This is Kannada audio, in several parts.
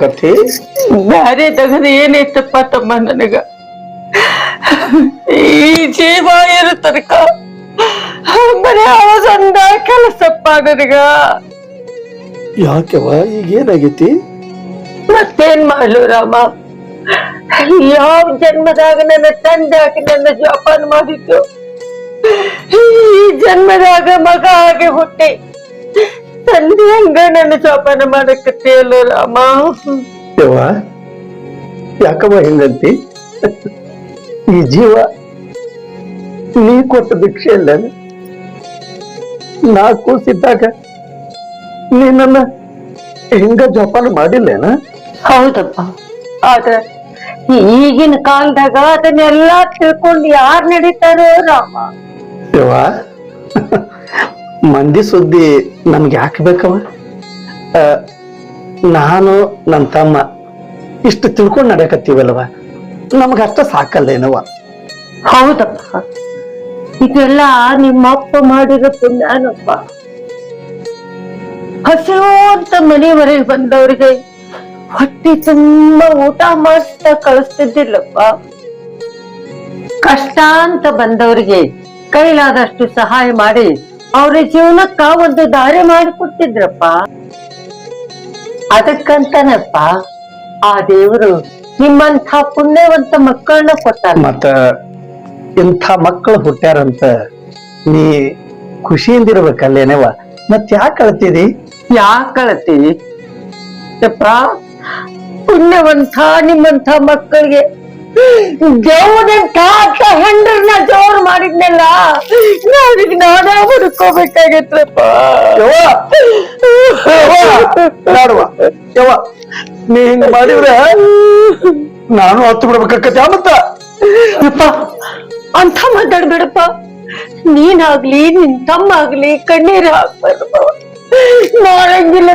ಬಾಳಕತ್ತಿ ಬ್ಯಾರೆ ತಗದ ಏನೈತಪ್ಪ ತಮ್ಮ ನನಗ? ಈ ಜೀವ ಇರೋ ತನಕ ಬರೀ ಅವಸಂದ ಕೆಲಸಪ್ಪ ನನಗ. ಯಾಕೆವ ಈಗ ಏನಾಗೈತಿ ಮತ್ತೇನ್ ಮಾಡ್ಲು ರಾಮ? ಯಾವ ಜನ್ಮದಾಗ ನನ್ನ ತಂದೆ ಹಾಕಿ ನನ್ನ ಜೋಪಾನ ಮಾಡಿದ್ದು? ಈ ಜನ್ಮದಾಗ ಮಗ ಹಾಗೆ ಹುಟ್ಟಿ. ತಂದೆ ಹಂಗ ನನ್ನ ಜೋಪಾನ ಮಾಡಕತ್ತೇಯಲ್ಲ ರಾಮ. ಯವ್ವ ಯಾಕವ್ವ ಹಿಂಗಂತಿ? ಈ ಜೀವ ನೀ ಕೊಟ್ಟ ಭಿಕ್ಷೆ ಅಲ್ಲ ನಾ ಕೂಸಿದ್ದಾಗ ನೀ ನನ್ನ ಹಿಂಗ ಜೋಪಾನ ಮಾಡಿಲ್ಲೇನ? ಹೌದಪ್ಪ. ಆದ್ರ ಈಗಿನ ಕಾಲದಾಗ ಅದನ್ನೆಲ್ಲಾ ತಿಳ್ಕೊಂಡು ಯಾರ್ ನಡೀತಾರೋ ರಾಮ. ಯವ್ವ ಮಂದಿ ಸುದ್ದಿ ನಮ್ಗೆ ಯಾಕೆ ಬೇಕವ? ನಾನು ನನ್ನ ತಮ್ಮ ಇಷ್ಟು ತಿಳ್ಕೊಂಡು ನಡೆಯಕತ್ತೀವಲ್ವ? ಸಾಕಲ್ಲ ಸಾಕಲ್ಲೇನವ? ಹೌದಪ್ಪ. ಇದೆಲ್ಲ ನಿಮ್ಮಪ್ಪ ಮಾಡಿರೋ ಪುಣ್ಯನಪ್ಪ. ಹಸಿರು ಅಂತ ಮನೆಯವರೆಗೆ ಬಂದವ್ರಿಗೆ ಹೊಟ್ಟೆ ತುಂಬಾ ಊಟ ಮಾಡ್ತಾ ಕಳಿಸ್ತಿದ್ದಿಲ್ಲಪ್ಪ. ಕಷ್ಟ ಅಂತ ಬಂದವರಿಗೆ ಕೈಲಾದಷ್ಟು ಸಹಾಯ ಮಾಡಿ ಅವ್ರ ಜೀವನಕ್ಕ ಒಂದು ದಾರಿ ಮಾಡಿಕೊಟ್ಟಿದ್ರಪ್ಪ ಅದಕ್ಕಂತನಪ್ಪ ಆ ದೇವರು ನಿಮ್ಮಂತ ಪುಣ್ಯವಂತ ಮಕ್ಕಳನ್ನ ಕೊಟ್ಟಾನ. ಮತ್ತ ಇಂಥ ಮಕ್ಕಳು ಹುಟ್ಟ್ಯಾರಂತ ನೀ ಖುಷಿಯಿಂದ ಇರ್ಬೇಕಲ್ಲೇನವ ಮತ್ ಯಾಕೆ ಅಳ್ತಿದಿ ಯಾಕೆ ಯಪ್ಪ ಪುಣ್ಯವಂತ ನಿಮ್ಮಂಥ ಮಕ್ಕಳಿಗೆ ದೇವದಂತ ಹೆಂಡ್ರನ್ನ ಜೋರ್ ಮಾಡಿದ್ನಲ್ಲ ಅದಕ್ಕೆ ನಾನೇ ಹುಡುಕೋಬೇಕಾಗಿತ್ತಪ್ಪ. ಯವ್ವ ನೀ ಹಿಂಗ ಮಾಡಿದ್ರೆ ನಾನು ಹತ್ತು ಬಿಡ್ಬೇಕಾಕತ್ಯ ಮತ್ತ? ಯಪ್ಪ ಅಂತ ಮಾತಾಡ್ಬೇಡಪ್ಪ. ನೀನಾಗ್ಲಿ ನಿನ್ ತಮ್ಮ ಆಗ್ಲಿ ಕಣ್ಣೀರ್ ಹಾಕ್ಬಾರ್ದಪ್ಪ ಮಾಡಂಗಿಲ್ಲ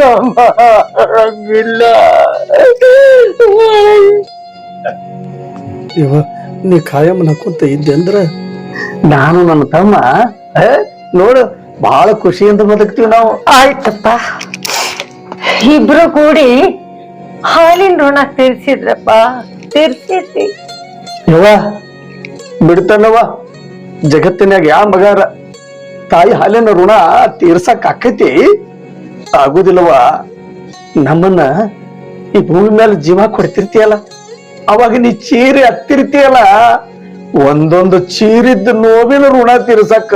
ರಾಮ ಮಾಡಂಗಿಲ್ಲ ಇವ ನೀ ಕಾಯಂ ನಕ್ಕೊಂತ ಇದ್ದೆ ಅಂದ್ರ? ನಾನು ನನ್ನ ತಮ್ಮ. ನೋಡು ಬಹಳ ಖುಷಿಯಿಂದ ಬದುಕ್ತೀವಿ ನಾವು. ಆಯ್ತಪ್ಪ. ಇಬ್ರು ಕೂಡಿ ಹಾಲಿನ ಋಣ ತೀರ್ಸಿದ್ರಪ್ಪ. ತೀರ್ಸಿದ್ರಿ ಯವ್ವ ಬಿಡ್ತಾನವ ಜಗತ್ತಿನಾಗ ಯಾವ ಮಗಾರ? ತಾಯಿ ಹಾಲಿನ ಋಣ ತೀರ್ಸಕ್ ಆಕೈತಿ? ಆಗುದಿಲ್ಲವ ನಮ್ಮನ್ನ ಈ ಭೂಮಿ ಮೇಲೆ ಜೀವ ಕೊಡ್ತಿರ್ತೀಯಲ್ಲ, ಅವಾಗ ನೀ ಚೀರಿ ಹತ್ತಿರ್ತೀಯಲ್ಲ, ಒಂದೊಂದು ಚೀರಿದ್ದ ನೋವಿನ ಋಣ ತೀರ್ಸಕ್ಕ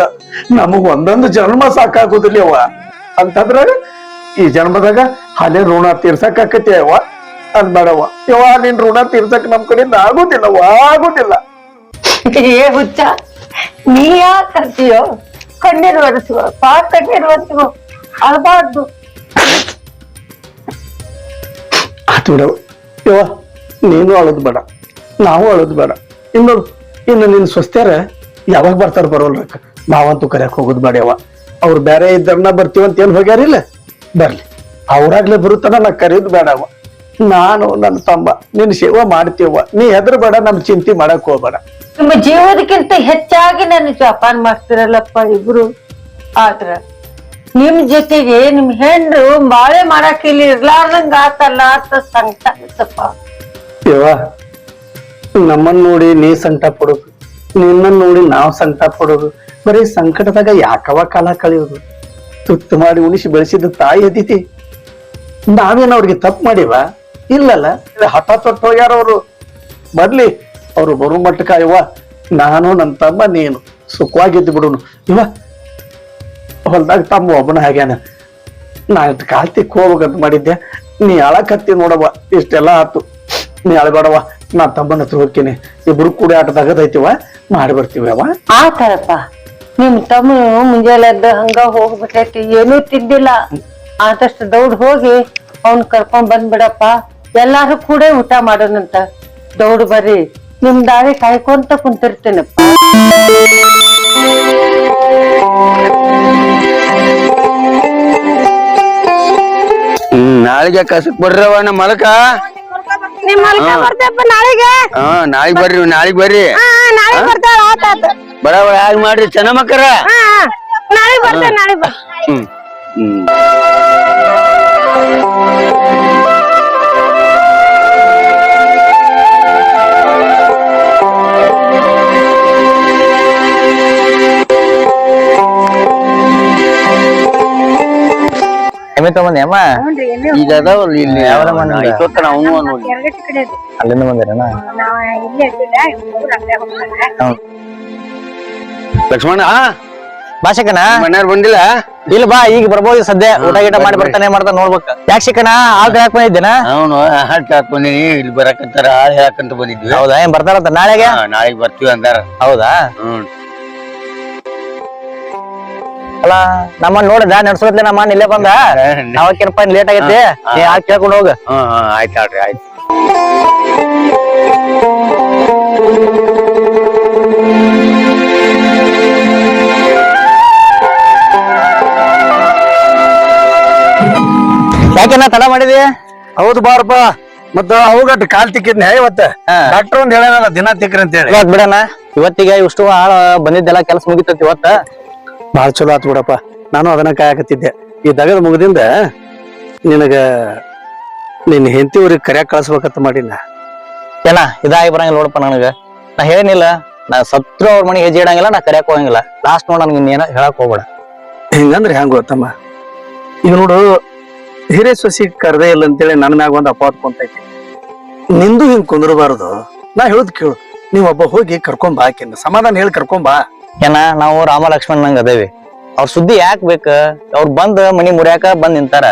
ನಮಗ್ ಒಂದೊಂದು ಜನ್ಮ ಸಾಕಾಗುದಿಲ್ಲವ ಅಂತಂದ್ರ ಈ ಜನ್ಮದಾಗ ಹಾಲಿನ ಋಣ ತೀರ್ಸಕ್ ಆಕತಿ ಅವ ಅನ್ಬೇಡವ ಯವ ನಿನ್ ಋಣ ತೀರ್ಸಕ್ ನಮ್ ಕಡೆಯಿಂದ ಆಗುದಿಲ್ಲವ ಆಗುದಿಲ್ಲ. ಏ ಹುಚ್ಚ, ನೀ ಯಾಕೆ ಕಣ್ಣೀರು ಒರೆಸುವ ಪಾ ಕಣ್ಣೀರು ಒರೆಸುವ ಅಳಬಾರ್ದು. ಆತು ಬಿಡವ ಯವ್ವ, ನೀನು ಅಳೋದು ಬೇಡ, ನಾವು ಅಳೋದು ಬೇಡ. ಇನ್ನು ಇನ್ನು ನಿನ್ನ ಸ್ವಸ್ತ್ಯಾರ ಯಾವಾಗ ಬರ್ತಾರ ಬರೋಲ್ರಕ್ಕ ನಾವಂತೂ ಕರೆಯಕ್ ಹೋಗೋದು ಬೇಡ ಯವ್ವ. ಅವ್ರು ಬೇರೆ ಇದ್ದಾರನ್ನ ಬರ್ತೀವಂತ ಏನು ಹೋಗ್ಯಾರಿಲ್ಲ ಬರ್ಲಿ. ಅವ್ರಾಗ್ಲೇ ಬರುತ್ತಾನ ನಾ ಕರೆಯೋದು ಬೇಡವ ನಾನು ನನ್ನ ತಮ್ಮ ನಿನ್ನ ಸೇವೆ ಮಾಡ್ತೀವ ನೀ ಹೆದ್ರ ಬೇಡ ನಮ್ ಚಿಂತೆ ಮಾಡಕ್ ಹೋಗ್ಬೇಡ. ನಿಮ್ಮ ಜೀವದಕ್ಕಿಂತ ಹೆಚ್ಚಾಗಿ ನನ್ನ ಜೋಪಾನ ಮಾಡ್ತಿರಲ್ಲಪ್ಪ ಇಬ್ರು. ಆದ್ರ ನಿಮ್ ಜೊತೆಗೆ ನಿಮ್ ಹೆಂಡ್ರು ಬಾಳೆ ಮಾಡಕ್ ಇಲ್ಲಿ ಇರ್ಲಾರ್ದಂಗ ಆತಲ್ಲ ಅಂತ ಸಂಕಟ ಆಗುತ್ತಪ್ಪ ನಮ್ಮನ್ ನಮ್ಮನ್ನ ನೋಡಿ ನೀ ಸಂಕಟ ಪಡೋದು ನಿನ್ನ ನೋಡಿ ನಾವ್ ಸಂಕಟ ಪಡೋದು, ಬರೀ ಸಂಕಟದಾಗ ಯಾಕವ ಕಾಲ ಕಳೆಯೋದು? ತುತ್ತು ಮಾಡಿ ಉಣಿಸಿ ಬೆಳೆಸಿದ ತಾಯಿ ಅದಿತಿ. ನಾವೇನ್ ಅವ್ರಿಗೆ ತಪ್ಪು ಮಾಡಿವ ಇಲ್ಲಲ್ಲ, ಹಠ ತೊಟ್ಟು ಹೋಗ್ಯಾರ ಅವರು ಬರ್ಲಿ. ಅವ್ರು ಬರೋ ಮಟ್ಟಕ್ಕ ಇವ ನಾನು ನನ್ನ ತಮ್ಮ, ನೀನು, ಸುಖವಾಗಿದ್ದು ಬಿಡೋನು. ಇವ, ಹೊಲ್ದಾಗ ತಮ್ಮ ಒಬ್ಬನ ಹಾಗ್ಯಾನ ನಾ ಇಟ್ ಕಾಲ್ತಿ ಹೋಗ್ಬೇಕಂತ ಮಾಡಿದ್ದೆ. ನೀ ಅಳಕತ್ತಿ ನೋಡವ್ವ, ಇಷ್ಟೆಲ್ಲ ಆತು. ನೀ ಅಳಬೇಡವ ನಾ ತಮ್ಮನ ಹತ್ರ ಹೋಗ್ತೀನಿ. ಇಬ್ರು ಕೂಡ ಆಟ ತಗದೈತಿವ ಮಾಡಿ ಬರ್ತೀವಿ ಅವ ಆತರಪ್ಪ. ನಿಮ್ ತಮ್ಮ ಮುಂಜಾನೆ ಎದ್ದ ಹಂಗ ಹೋಗ್ಬಿಟ್ಟೈತಿ ಏನೂ ತಿಂದಿಲ್ಲ. ಆದಷ್ಟು ದೌಡ್ ಹೋಗಿ ಅವ್ನ್ ಕರ್ಕೊಂಡ್ ಬಂದ್ಬಿಡಪ್ಪ. ಎಲ್ಲಾರು ಕೂಡ ಊಟ ಮಾಡೋಣಂತ. ದೌಡ್ ಬರ್ರಿ. ನಿಮ್ ದಾರಿ ಕಾಯ್ಕೊಂತ ಕುಂತಿರ್ತೇನಪ್ಪ. ನಾಳೆಗೆ ಕಸಕ್ ಬರ್ರವ ನಮ್ಮ ಮಲಕ? ನಿಮ್ಮ ಮಲ್ಕ ಬರ್ತೇಪ್ಪ ನಾಳೆಗೆ? ಹಾ ನಾಳೆಗ್ ಬರ್ರಿ ನಾಳೆಗ್ ಬರ್ರಿ. ಹಾ ನಾಳೆ ಬರ್ತಾಳ ಆತಾತ ಬರಾಬರ ಆಗಿ ಮಾಡ್ರಿ ಚೆನ್ನ ಮಕ್ಕರ ಹಾ ನಾಳೆ ಬರ್ತೇನೆ ನಾಳೆ ಬರ್ತೇನೆ ಹ್ಮ್ ಹ್ಮ್. ಎಮ್ಮೆ ತಗೊಂಬಂದಿ ಈಗ ಅದಾವಲ್ಲ ಇಲ್ಲಿ ಯಾವ್ರ ಮನೆ ಅಲ್ಲಿಂದ ಬಂದಿರಣ ಲಕ್ಷ್ಮಣ ಬಾ ಶಿಕಣ ಮನೆಯವ್ರು ಬಂದಿಲ್ಲ? ಇಲ್ಲ ಬಾ ಈಗ ಬರ್ಬೋದು ಸದ್ಯ. ಊಟ ಗೀಟ ಮಾಡಿ ಬರ್ತಾನೆ ಮಾಡ್ತಾನೆ ನೋಡ್ಬೇಕ. ಯಾಕೆ ಶಿಕಣ ಯಾಕೆ ಬಂದಿದ್ದೇನ? ಅವನು ಹಾಟ್ ಹಾಕ್ ಬಂದಿನಿ ಇಲ್ಲಿ ಬರಕಂತಾರ ಹಾಳ್ ಹೇಳಕಂತ ಬಂದಿದ್ವಿ. ಹೌದಾ ಏನ್ ಬರ್ತಾರಂತ ನಾಳೆಗೆ? ನಾಳೆಗೆ ನಾಳೆಗ್ ಬರ್ತೀವಿ ಅಂದಾರ. ಹೌದಾ? ಹ್ಮ್. ಅಲ್ಲ ನಮ್ಮ ನೋಡಿದ ನಡ್ಸೋದ್ಲೆ ನಮ್ಮ ಇಲ್ಲೇ ಬಂದ. ನಾವಕ್ಕೇನಪ್ಪ ಲೇಟ್ ಆಗೈತಿ? ನೀ ಯಾಕೆ ಕೇಳ್ಕೊಂಡು ಹೋಗ? ಹಾ ಆಯ್ತು ಆಡ್ರಿ ಆಯ್ತು. ಯಾಕೆನ ತಡ ಮಾಡಿದಿ? ಹೌದು ಬಾರಪ್ಪ ಮತ್ತ ಅವುಗಟ್ಟು ಕಾಲ್ ತಿಕ್ಕಿದ್ನ ಇವತ್ತ. ಡಾಕ್ಟರ್ ಒಂದ್ ಹೇಳ ದಿನ ತಿಕ್ಕ್ರಿ ಅಂತ ಹೇಳಿ ಇವತ್ ಬಿಡಣ. ಇವತ್ತಿಗೆ ಇಷ್ಟು ಆಳ ಬಂದಿದ್ದೆಲ್ಲ ಕೆಲಸ ಮುಗಿತೈತಿ ಇವತ್ತ. ಬಾಳ ಚಲೋ ಆತ್ ಬಿಡಪ್ಪ. ನಾನು ಅದನ್ನ ಕಾಯಕತ್ತಿದ್ದೆ. ಈ ದಗದ ಮುಗದಿಂದ ನಿನಗ ನಿನ್ನ ಹೆಂಡತಿ ಊರಿಗೆ ಕರ್ಯಾಕ್ ಕಳಿಸ್ಬೇಕಂತ ಮಾಡಿನ ಏನ ಇದಾಗಿ ಬರಂಗಿಲ್ಲ ನೋಡಪ್ಪ ನನಗ. ನಾ ಹೇಳಿನಿಲ್ಲ ನಾ ಸತ್ರು ಅವ್ರ ಮನೆಗೆ ಹೆಜ್ಜೆ ಇಡಂಗಿಲ್ಲ ನಾ ಕರ್ಯಾಕ್ ಹೋಗಂಗಿಲ್ಲ. ಲಾಸ್ಟ್ ನೋಡ ನನ್ಗೆ ಇನ್ನೇನ ಹೇಳಕ್ ಹೋಗ್ಬೇಡ. ಹಿಂಗಂದ್ರೆ ಹೆಂಗ ಗೊತ್ತಮ್ಮ. ಈಗ ನೋಡು ಹಿರೇ ಸೊಸಿ ಕರ್ದೇ ಇಲ್ಲ ಅಂತೇಳಿ ನನ್ನ ಮ್ಯಾಗ ಒಂದು ಅಪಾತ್ ಕುಂತೈತಿ. ನಿಂದು ಹಿಂಗ್ ಕುಂದ್ರಬಾರದು. ನಾ ಹೇಳುದ್ ಕೇಳು. ನೀವ್ ಒಬ್ಬ ಹೋಗಿ ಕರ್ಕೊಂಬಾ ಬಾ ಆಕಿನ್ನ. ಸಮಾಧಾನ ಹೇಳಿ ಕರ್ಕೊಂಬಾ. ಏನ ನಾವು ರಾಮ ಲಕ್ಷ್ಮಣ್ ನಂಗ ಅದೇವಿ. ಅವ್ರ ಸುದ್ದಿ ಯಾಕೆ ಬೇಕ? ಅವ್ರ ಬಂದ್ ಮನಿ ಮುರಿಯಾಕ ಬಂದ್ ನಿಂತಾರ.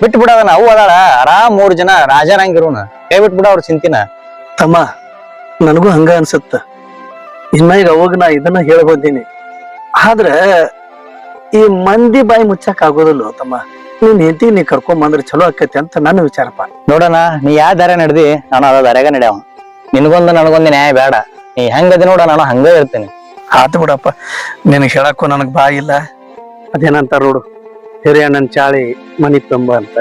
ಬಿಟ್ಟು ಬಿಡದ ನಾವು ಅದಾಳ. ಆರಾಮ್ ಮೂರ್ ಜನ ರಾಜರಂಗಿರೋನ ಕೈ ಬಿಟ್ಟು ಬಿಡ ಅವ್ರ ಚಿಂತಿನ. ತಮ್ಮ ನನಗೂ ಹಂಗ ಅನ್ಸತ್ತ. ಇನ್ನಾಗ ಅವಾಗ ನಾ ಇದನ್ನ ಹೇಳ್ಬೋದೀನಿ ಆದ್ರ ಈ ಮಂದಿ ಬಾಯಿ ಮುಚ್ಚಕ್ ಆಗೋದಿಲ್ಲ ತಮ್ಮ. ನೀನ್ ಹೆಂಡತಿ ನೀ ಕರ್ಕೊಂಡ್ ಬಂದ್ರೆ ಚಲೋ ಆಕೈತಿ ಅಂತ ನನ್ನ ವಿಚಾರಪ್ಪ. ನೋಡೋಣ ನೀ ಯಾವ ದಾರ ನಡೆದಿ? ನಾನು ಅದ ದಾರ್ಯಾಗ ನಡೆಯವ. ನಿನಗೊಂದು ನನಗೊಂದು ನ್ಯಾಯ ಬೇಡ. ನೀ ಹೆಂಗದಿ ನೋಡ ನಾನು ಹಂಗ ಇರ್ತೀನಿ. ಆತು ಬಿಡಪ್ಪ. ನಿನಗೆ ಹೇಳಕ್ಕೂ ನನಗೆ ಬಾಯಿಲ್ಲ ಇಲ್ಲ. ಅದೇನಂತಾರ ನೋಡು. ಹಿರಿಯ ನನ್ ಚಾಳಿ ಮನಿ ತುಂಬ ಅಂತ.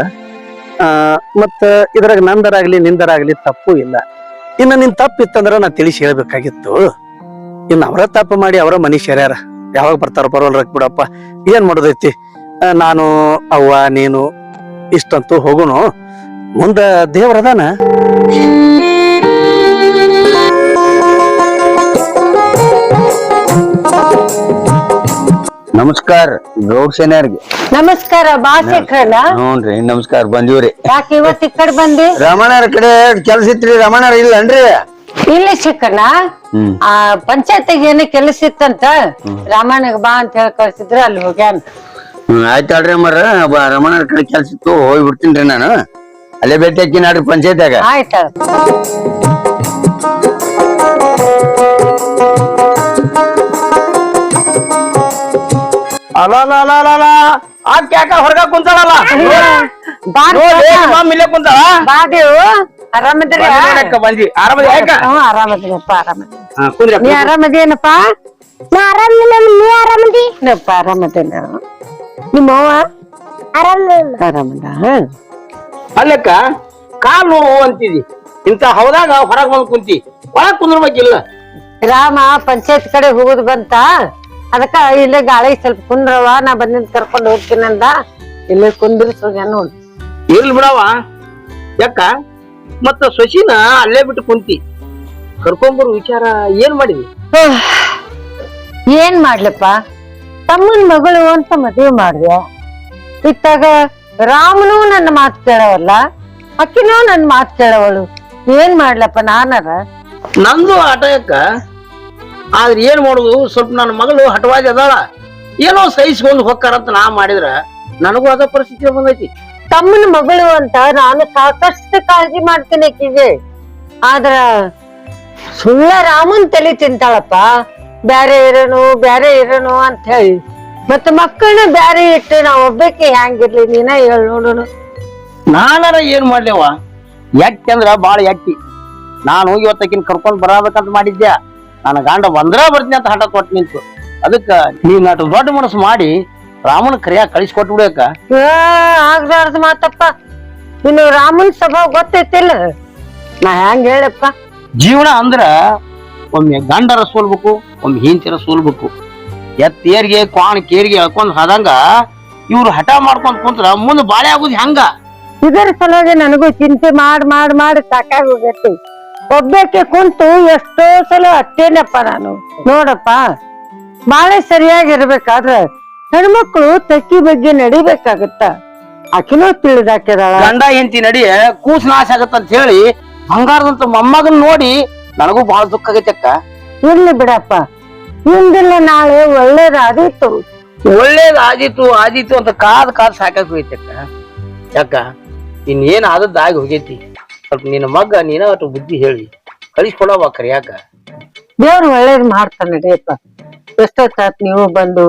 ಮತ್ತು ಇದ್ರಾಗ ನಂದರಾಗ್ಲಿ ನಿಂದರಾಗ್ಲಿ ತಪ್ಪು ಇಲ್ಲ. ಇನ್ನ ನಿನ್ ತಪ್ಪು ಇತ್ತಂದ್ರ ನಾ ತಿಳಿಸಿ ಹೇಳ್ಬೇಕಾಗಿತ್ತು. ಇನ್ನ ಅವರ ತಪ್ಪು ಮಾಡಿ ಅವರ ಮನಿ ಶರ್ಯಾರ ಯಾವಾಗ ಬರ್ತಾರ ಬರೋಲ್ರಕ್ ಬಿಡಪ್ಪ. ಏನು ಮಾಡೋದೈತಿ? ನಾನು, ಅವ್ವ, ನೀನು, ಇಷ್ಟಂತೂ ಹೋಗುನು. ಮುಂದ ದೇವ್ರದಾನ ನಮಸ್ಕಾರ ಗೌಡ್ ನಮಸ್ಕಾರ ಬಾ ಹ್ಞೂನ್ರಿ ನಮಸ್ಕಾರ ಬಂದಿವ್ರಿ. ಯಾಕೆ ಇವತ್ತು ಈ ಕಡೆ ಬಂದಿ? ರಮಣರ ಕಡೆ ಕೆಲಸ ಇತ್ರಿ ರಮಣರ ಇಲ್ಲನ್ರಿ? ಇಲ್ಲ ಶಿಖರಣ್ಣ ಹ್ಮ್. ಆ ಪಂಚಾಯತಿಗೆ ಏನೋ ಕೆಲಸ ಇತ್ತಂತ ರಾಮಣ್ಣಗ್ ಬಾ ಅಂತ ಹೇಳಿ ಕಳ್ಸಿದ್ರ ಅಲ್ಲಿ ಹೋಗ್ಯಾನ. ಹ್ಮ್ ಅಲ್ರಿ ಅಮ್ಮರ ರಮಣರ ಕಡೆ ಕೆಲಸ ಇತ್ತು ಹೋಗಿ ರೀ ನಾನು. ಅಲ್ಲೇ ಭೇಟಿ ಹಾಕಿ ನಾಡ್ರಿ ಪಂಚಾಯತ್ಯಾಗ. ಆಯ್ತ ಅಲ ಆಕೆ ಯಾಕ ಹೊರಗ ಕುಂತಾಳಲ್ಲ? ಬಾ ಇಲ್ಲೇ ಕುಂತಾಳ? ಬಾದೇವು ಆರಾಮದಿರಿ? ಬಂದಿ ಆರಾಮದಿ ಯಾಕ ಹ್ಞೂ ಆರಾಮದಿನಪ್ಪ ಆರಾಮದಿನ ಹಾ, ಕುಂದ್ರಿ ನೀ ಆರಾಮದೇನಪ್ಪ ನಾ ಆರಾಮಿಲ್ಲ ನೀ ಆರಾಮದಿ? ನಪ್ಪ ಆರಾಮದೇನ ನಿಮ್ಮವ್ವ? ಆರಾಮ ಆರಾಮದ? ಅಲ್ಲಕ್ಕ ಕಾಲ್ ನೋವು ಅಂತಿದಿ. ಇಂತ ಹೌದಾಗ ಹೊರಗ್ ಬಂದ್ ಕುಂತಿ. ಒಳಗ್ ಕುಂದ್ರಬೇಕಿಲ್ಲ. ರಾಮ ಪಂಚಾಯತ್ ಕಡೆ ಹೋಗುದು ಬಂತ? ಅದಕ್ಕ ಇಲ್ಲೇ ಗಾಳಿ ಸ್ವಲ್ಪ ಕುಂದ್ರವ ನಾ ಬಂದಿದ್ ಕರ್ಕೊಂಡು ಹೋಗ್ತೀನಂದ ಇಲ್ಲೇ ಕುಂದ್ರಿಸ್ ಹೋಗ್ಯಾನ ನೋಡಿ. ಇರ್ಲಿ ಬಿಡವ ಯಾಕ? ಮತ್ತ ಶಶಿನ ಅಲ್ಲೇ ಬಿಟ್ಟು ಕುಂತಿ. ಕರ್ಕೊಂಬರು ವಿಚಾರ ಏನ್ ಮಾಡಿದಿ? ಏನ್ ಮಾಡ್ಲಪ್ಪ? ತಮ್ಮನ್ ಮಗಳು ಅಂತ ಮದುವೆ ಮಾಡ್ದೆ. ಇತ್ತಾಗ ರಾಮನು ನನ್ನ ಮಾತು ಕೇಳವಲ್ಲ? ಅಕ್ಕಿನೂ ನನ್ನ ಮಾತು ಕೇಳವಳು. ಏನ್ ಮಾಡ್ಲಪ್ಪ ನಾನಾರ? ನಂದು ಆಟ ಯಾಕ ಆದ್ರೆ ಏನ್ ಮಾಡುದು? ಸ್ವಲ್ಪ ನನ್ನ ಮಗಳು ಹಟವಾಗಿ ಅದಾಳ. ಏನೋ ಸಹಿಸ್ಕೊಂಡು ಹೊಕ್ಕಾರಂತ ನಾ ಮಾಡಿದ್ರ ನನಗೂ ಅದ ಪರಿಸ್ಥಿತಿ ಬಂದೈತಿ. ತಮ್ಮನ ಮಗಳು ಅಂತ ನಾನು ಸಾಕಷ್ಟು ಕಾಳಜಿ ಮಾಡ್ತೀನಿ ಆಕಿಗೆ. ಆದ್ರ ಸುಳ್ಳ ರಾಮನ್ ತಲೆ ತಿಂತಾಳಪ್ಪ. ಬ್ಯಾರೆ ಇರೋನು ಬ್ಯಾರೆ ಇರೋನು ಅಂತ ಹೇಳಿ. ಮತ್ತೆ ಮಕ್ಕಳನ್ನ ಬ್ಯಾರೆ ಇಟ್ಟು ನಾ ಒಬ್ಬಕ್ಕೆ ಹ್ಯಾಂಗಿರ್ಲಿ? ನೀನ ಹೇಳ ನೋಡೋಣ. ನಾನಾರ ಏನ್ ಮಾಡ್ಲೇವ ಎಟ್ಟಿ ಅಂದ್ರ ಬಾಳ ಎಟ್ಟಿ. ನಾನು ಇವತ್ತಕಿನ್ ಕರ್ಕೊಂಡ್ ಬರಬೇಕಂತ ಮಾಡಿದ್ದೆ ನನ್ನ ಗಂಡ ಬಂದ್ರ ಬರ್ತೀನಿ ಅಂತ ಹಠ ಕೊಟ್ಟು ನಿಂತು. ಅದಕ್ಕ ನೀವ್ ನಾಟ ದೊಡ್ಡ ಮನಸ್ಸು ಮಾಡಿ ರಾಮನ ಕರಿಯ ಕಳಿಸ್ಕೊಟ್ಟು ಬಿಡಕ ಆಗ್ಲಾರ್ದು ಮಾತಪ್ಪ. ಇನ್ನು ರಾಮನ್ ಸ್ವಭಾವ ಗೊತ್ತೈತಿಲ್ಲ. ನಾ ಹೆಂಗ ಹೇಳಪ್ಪ? ಜೀವನ ಅಂದ್ರ ಒಮ್ಮೆ ಗಂಡರ ಸೋಲ್ಬೇಕು ಒಮ್ಮೆ ಹಿಂತಿರ ಸೋಲ್ಬೇಕು. ಎತ್ತೇರಿಗೆ ಕ್ವಾಣ ಕೇರಿಗೆ ಹೇಳ್ಕೊಂಡ್ ಹಾದಂಗ ಇವ್ರು ಹಠ ಮಾಡ್ಕೊಂಡ್ ಕುಂತ್ರ ಮುಂದೆ ಬಾಳೆ ಆಗುದ್ ಹೆಂಗ? ಇದರ ಸಲುವಾಗಿ ನನಗೂ ಚಿಂತೆ ಮಾಡ್ ಮಾಡ್ ಮಾಡಿ ಸಾಕಾಗಿ ಹೋಗೈತಿ. ಒಬ್ಬಕ್ಕೆ ಕುಂತು ಎಷ್ಟೋ ಸಲ ಅತ್ತೇನಪ್ಪ ನಾನು. ನೋಡಪ್ಪ ಬಾಳೆ ಸರಿಯಾಗಿರ್ಬೇಕಾದ್ರೆ ಹೆಣ್ಮಕ್ಳು ತಕ್ಕಿ ಬಗ್ಗೆ ನಡಿಬೇಕಾಗತ್ತ. ಆಕಿನೂ ತಿಳಿದಾಕಿದಾಳ ಗಂಡ ಹೆಂಡತಿ ನಡಿ ಕೂಸ್ ನಾಶ ಆಗತ್ತಂತ ಹೇಳಿ ಬಂಗಾರದಂತ ಮೊಮ್ಮಗನ್ ನೋಡಿ ನನಗೂ ಬಹಳ ದುಃಖ ಆಗೈತೆ ಅಕ್ಕ. ಇರ್ಲಿ ಬಿಡಪ್ಪ ಹಿಂದಿಲ್ಲ ನಾಳೆ ಒಳ್ಳೇದಾದೀತು. ಒಳ್ಳೇದ್ ಆದೀತು ಆದಿತ್ತು ಅಂತ ಕಾದ್ ಕಾದ್ ಸಾಕಾಗಿ ಹೋಗೈತೆ ಅಕ್ಕ. ಇನ್ನೇನ್ ಆದದ್ದು ಆಗಿ ಹೋಗೈತಿ. ಸ್ವಲ್ಪ ನಿನ್ನ ಮಗ ನೀನ ಅಷ್ಟು ಬುದ್ಧಿ ಹೇಳಿ. ಕಳಿಸ್ಕೊಡವ ಕರಿಯಾಕ. ದೇವ್ರು ಒಳ್ಳೇದ್ ಮಾಡ್ತಾನೆ ನಡಿಯಪ್ಪ ಎಷ್ಟೊತ್ತಾತ್ ನೀವು ಬಂದು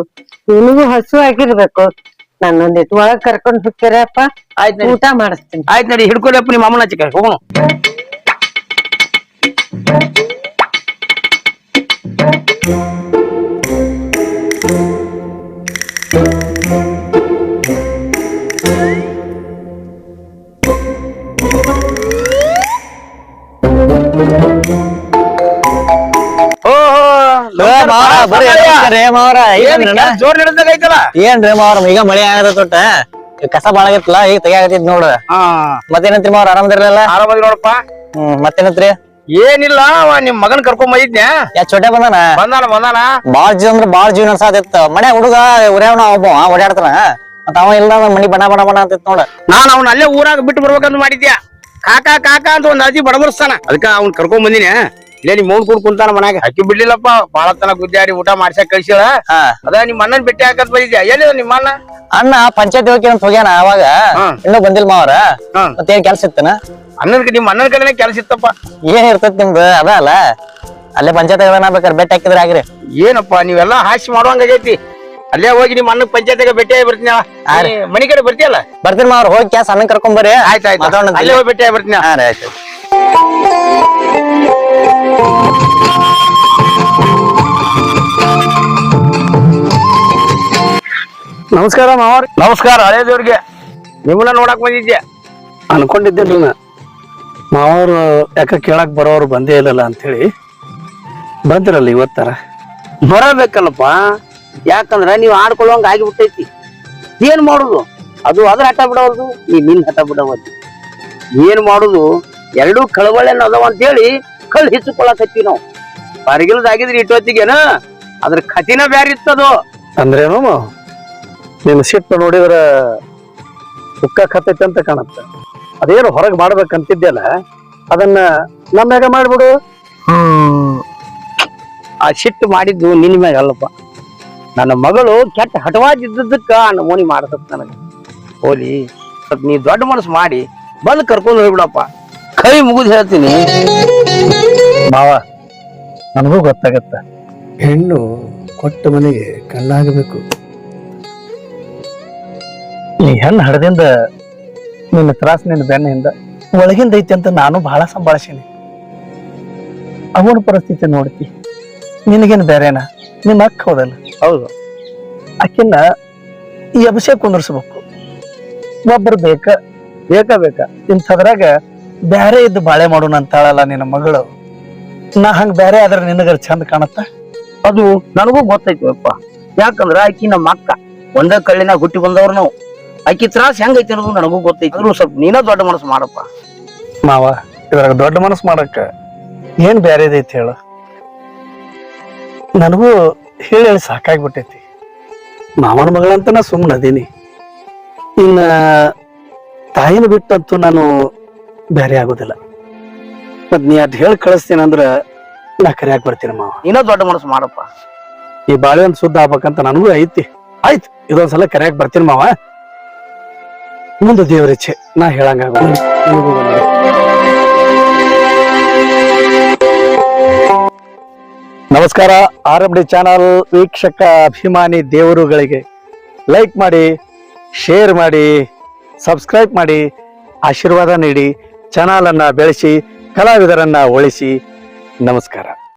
ನಿಮಗೂ ಹಸು ಆಗಿರ್ಬೇಕು. ನನ್ನೊಂದಿಟ್ಟು ಒಳಗ್ ಕರ್ಕೊಂಡ್ ಹೋಗ್ತೀರಪ್ಪ ಆಯ್ತ್ ನಡಿ. ಊಟ ಮಾಡಿಸ್ತೀನಿ. ಆಯ್ತು ನಡಿ ಹಿಡ್ಕೊಡಪ್ಪ ನಿಮ್ಮ ಅಮ್ಮನ ಚಿಕ್ಕ ಹೋಗೋಣ. ನಮಸ್ಕಾರ ಮಾವರ ಜೋರ್ ಏನ್ ರೇಮ ಮಾವರ ಈಗ ಮಳೆ ಆಗದ ತೊಟ್ಟ ಕಸ ಬಾಳ ಆಗತ್ತಲ್ಲ ಈಗ ತೆಗಿಯಾಗತೈತಿ ನೋಡ. ಮತ್ತೇನಂತ್ರಿ ಮಾವರ ಆರಾಮದಿರಲ್ಲ ಆರಾಮದಿ ನೋಡಪ್ಪ. ಹ್ಮ್ ಮತ್ತೇನಂತ್ರಿ? ಏನಿಲ್ಲ ಅವ ನಿಮ್ ಮಗನ್ ಕರ್ಕೊಂಡ್ ಬಂದಿದ್ನೆ ಯಾ ಚೋಟೆ ಬಂದಾನ? ಬಂದಾನ ಬಂದಾನ. ಬಾಳ್ ಜೀವ ಅಂದ್ರ ಬಾಳ್ ಜೀವನ ಸಾಧಿತ್ತ ಮನೆ ಹುಡುಗ ಉರ್ಯಾವನ ಒಬ್ಬ ಓಡಾಡ್ತಾನ ಮತ್ತ ಅವ ಇಲ್ಲ ಮನಿ ಬಣ ಬಣ ಬಣ ಅಂತ ನೋಡ. ನಾನ್ ಅವ್ನ ಅಲ್ಲೇ ಊರಾಗ ಬಿಟ್ಟು ಬರ್ಬೇಕಂತ ಮಾಡಿದ್ಯಾ? ಕಾಕಾ ಕಾಕಾ ಅಂತ ಒಂದ್ ಅಜ್ಜಿ ಬಡಬರ್ಸ್ತಾನ ಅದಕ್ಕ ಅವ್ನ್ ಕರ್ಕೊಂಡ್ ಬಂದಿನಿ ಇಲ್ಲೇ ನಿಮ್ ಮೌನ್ ಕೂಡ ಕುಂತಾನ ಮನ್ಯಾಗ. ಅಕ್ಕಿ ಬಿಡ್ಲಿಲ್ಲಪ್ಪ ಬಾಳ ತನ ಗುದ್ದಾಡಿ ಊಟ ಮಾಡ್ಸಕ್ ಕಳ್ಸಿಳ ಹಾ. ಅದ ನಿಮ್ ಅಣ್ಣನ್ ಬೆಟ್ಟಿ ಹಾಕತ್ ಬಂದಿದ್ಯಾ? ಎಲ್ಲಿದ ನಿಮ್ಮ ಅಣ್ಣ? ಅಣ್ಣ ಪಂಚಾಯತ್ ಹೋಗಿ ಅಂತ ಹೋಗ್ಯಾನ ಅವಾಗ. ಇನ್ನೂ ಬಂದಿಲ್ಲ ಮಾವ್ರ. ಮತ್ತೇನ್ ಕೆಲ್ಸ ಇತ್ತನ? ಅಣ್ಣನ್ ನಿಮ್ ಅಣ್ಣನ ಕಡೆನೆ ಕೆಲ್ಸ ಇತ್ತಪ್ಪ. ಏನ್ ಇರ್ತೈತಿ ನಿಮ್ದು? ಅದ ಅಲ್ಲ. ಅಲ್ಲೇ ಪಂಚಾಯತ್ ಬೇಕಾರೆ ಬೆಟ್ಟ ಹಾಕಿದ್ರೆ ಆಗ್ರಿ ಏನಪ್ಪ ನೀವೆಲ್ಲ ಹಾಸಿ ಮಾಡುವಂಗ ಐತಿ ಅಲ್ಲೇ ಹೋಗಿ ನಿಮ್ಮ ಅಣ್ಣ ಪಂಚಾಯತ್ಗೆ ಭೇಟಿ ಆಗಿ ಬರ್ತೀನಿ. ಮನಿ ಕಡೆ ಬರ್ತೀಯಲ್ಲ? ಬರ್ತೀನಿ ಮಾವ್ರ ಹೋಗಿ ಕ್ಯಾಸ್ ಅಣ್ಣ ಕರ್ಕೊಂಡ್ ಬರ್ರಿ. ಆಯ್ತು ಆಯ್ತು. ಅಲ್ಲೇ ಹೋಗಿ ಭೇಟಿ ಆಗಿ ಬರ್ತೀನಿ. ಆಯ್ತು. ನಮಸ್ಕಾರ ಮಾವಾರ್. ನಮಸ್ಕಾರ ಹಳೆ ದೇವ್ರಿಗೆ. ನಿಮ್ಮನ್ನ ನೋಡಕ್ ಬಂದಿದ್ದೆ ಅನ್ಕೊಂಡಿದ್ದೆ ನೀನ ಮಾವರು ಯಾಕ ಕೇಳಕ್ ಬರೋರು ಬಂದೇ ಇಲ್ಲಲ್ಲ ಅಂತೇಳಿ. ಬಂದಿರಲ್ಲ ಇವತ್ತರ. ಬರಬೇಕಲ್ಲಪ್ಪ. ಯಾಕಂದ್ರ ನೀವ್ ಆಡ್ಕೊಳ್ಳೋಂಗ ಆಗಿಬಿಟ್ಟೈತಿ. ಏನ್ ಮಾಡುದು? ಅದು ಅದ್ರ ಹಠ ಬಿಡೋದು ನೀ ನಿನ್ ಹಠ ಬಿಡೋದು. ಏನ್ ಮಾಡುದು? ಎರಡೂ ಕಳವಳೆನ ಅದಾವ ಅಂತೇಳಿ ಕಳ್ ಹೆಚ್ಚಿಕೊಳ್ಳಕತ್ತೀವಿ ನಾವು. ಬರಗಿಲ್ದಾಗಿದ್ರೆ ಇಟ್ಟೊತ್ತಿಗೇನ ಅದ್ರ ಕಥಿನ ಬ್ಯಾರ ಇತ್ತದು. ಅಂದ್ರೇನು ನಿನ್ನ ಸಿಟ್ಟು ನೋಡಿದ್ರ ಉಕ್ಕ ಕತ್ತೈತಿ ಅಂತ ಕಾಣುತ್ತೆ. ಅದೇನು ಹೊರಗೆ ಮಾಡ್ಬೇಕಂತಿದ್ಯಲ್ಲ ಅದನ್ನ ನಮ್ಮ್ಯಾಗ ಮಾಡ್ಬಿಡು. ಆ ಸಿಟ್ಟು ಮಾಡಿದ್ದು ನಿನ್ನ ಮ್ಯಾಗ ಅಲ್ಲಪ್ಪ. ನನ್ನ ಮಗಳು ಕೆಟ್ಟ ಹಠವಾಗಿದ್ದಕ್ಕ ಆ ಮೋನಿ ಮಾಡ್ತದ ನನಗ. ಹೋಲಿ ಸ್ವಲ್ಪ ನೀ ದೊಡ್ಡ ಮನಸ್ಸು ಮಾಡಿ ಬಂದು ಕರ್ಕೊಂಡು ಹೋಗ್ಬಿಡಪ್ಪ. ಕೈ ಮುಗಿದು ಹೇಳ್ತೀನಿ. ಮಾವ ನನಗೂ ಗೊತ್ತಾಗತ್ತ. ಹೆಣ್ಣು ಕೊಟ್ಟ ಮನೆಗೆ ಕಣ್ಣಾಗಬೇಕು. ಈ ಹೆಣ್ಣು ಹಡದಿಂದ ನಿನ್ನ ತ್ರಾಸ ನಿನ್ನ ಬೆನ್ನಿಂದ ಒಳಗಿಂದ ಐತಿ ಅಂತ ನಾನು ಬಹಳ ಸಂಭಾಳಿಸೀನಿ. ಅವನ ಪರಿಸ್ಥಿತಿ ನೋಡ್ತಿ. ನಿನಗೇನು ಬೇರೆನಾ? ನಿಮ್ಮ ಅಕ್ಕ ಹೋದಲ್ಲ? ಹೌದು. ಅಕ್ಕಿನ ಈ ಅಭಿಷೇಕ ಕುಂದರ್ಸ್ಬೇಕು. ಒಬ್ಬರು ಬೇಕ? ಬೇಕ ಬೇಕ? ಇಂಥದ್ರಾಗ ಬ್ಯಾರೆ ಇದ್ದು ಬಾಳೆ ಮಾಡೋಣ ಅಂತಾಳಲ್ಲ ನಿನ್ನ ಮಗಳು. ನಾ ಹಂಗ ಬ್ಯಾರೆ ಆದ್ರೆ ನಿನಗ ಚಂದ ಕಾಣತ್ತ? ಅದು ನನಗೂ ಗೊತ್ತೈತಿವಪ್ಪ. ಯಾಕಂದ್ರ ಆಕಿ ನಮ್ಮ ಅಕ್ಕ ಒಂದೇ ಕಳ್ಳಿನ ಹುಟ್ಟಿ ಬಂದವ್ರು ನಾವು. ಆಕಿ ತ್ರಾಸ ಹೆಂಗೈತಿ ಅನ್ನೋದು ನನಗೂ ಗೊತ್ತೈತಿ. ಆದ್ರೂ ಸ್ವಲ್ಪ ನೀನ ದೊಡ್ಡ ಮನಸ್ಸು ಮಾಡಪ್ಪ. ಮಾವ ಇದ್ರಾಗ ದೊಡ್ಡ ಮನಸ್ಸು ಮಾಡಕ್ಕ ಏನ್ ಬ್ಯಾರೆ ಇದೈತಿ ಹೇಳು. ನನಗೂ ಹೇಳಿ ಹೇಳಿ ಸಾಕಾಗ್ಬಿಟ್ಟೈತಿ. ಮಾವನ ಮಗಳಂತ ನಾ ಸುಮ್ಮನೆ ಅದೀನಿ. ಇನ್ನ ತಾಯಿನ ಬಿಟ್ಟಂತೂ ನಾನು ಬ್ಯಾರೆ ಆಗೋದಿಲ್ಲ. ಮತ್ ನೀ ಅದ್ ಹೇಳಿ ಕಳಿಸ್ತೀನಿ ಅಂದ್ರ ನಾ ಕರಿಯಾಕ್ ಬರ್ತೀನಿ ಮಾವ. ಇನ್ನೂ ದೊಡ್ಡ ಮನಸ್ಸು ಮಾಡಪ್ಪ. ಈ ಬಾಳೆ ಒಂದು ಸುದ್ದ ಆಗ್ಬೇಕಂತ ನನಗೂ ಐತಿ. ಆಯ್ತು ಇದೊಂದ್ಸಲ ಕರಿಯಾಕ್ ಬರ್ತೀನಿ ಮಾವ. ಮುಂದೆ ದೇವರಿಚ್ಛೆ ನಾ ಹೇಳಂಗ ನಮಸ್ಕಾರ ಆರ್ ಎಂ ಡಿ ಚಾನಲ್ ವೀಕ್ಷಕ ಅಭಿಮಾನಿ ದೇವರುಗಳಿಗೆ. ಲೈಕ್ ಮಾಡಿ ಶೇರ್ ಮಾಡಿ ಸಬ್ಸ್ಕ್ರೈಬ್ ಮಾಡಿ ಆಶೀರ್ವಾದ ನೀಡಿ. ಚಾನಲ್ ಅನ್ನ ಬೆಳೆಸಿ ಕಲಾವಿದರನ್ನ ಉಳಿಸಿ. ನಮಸ್ಕಾರ.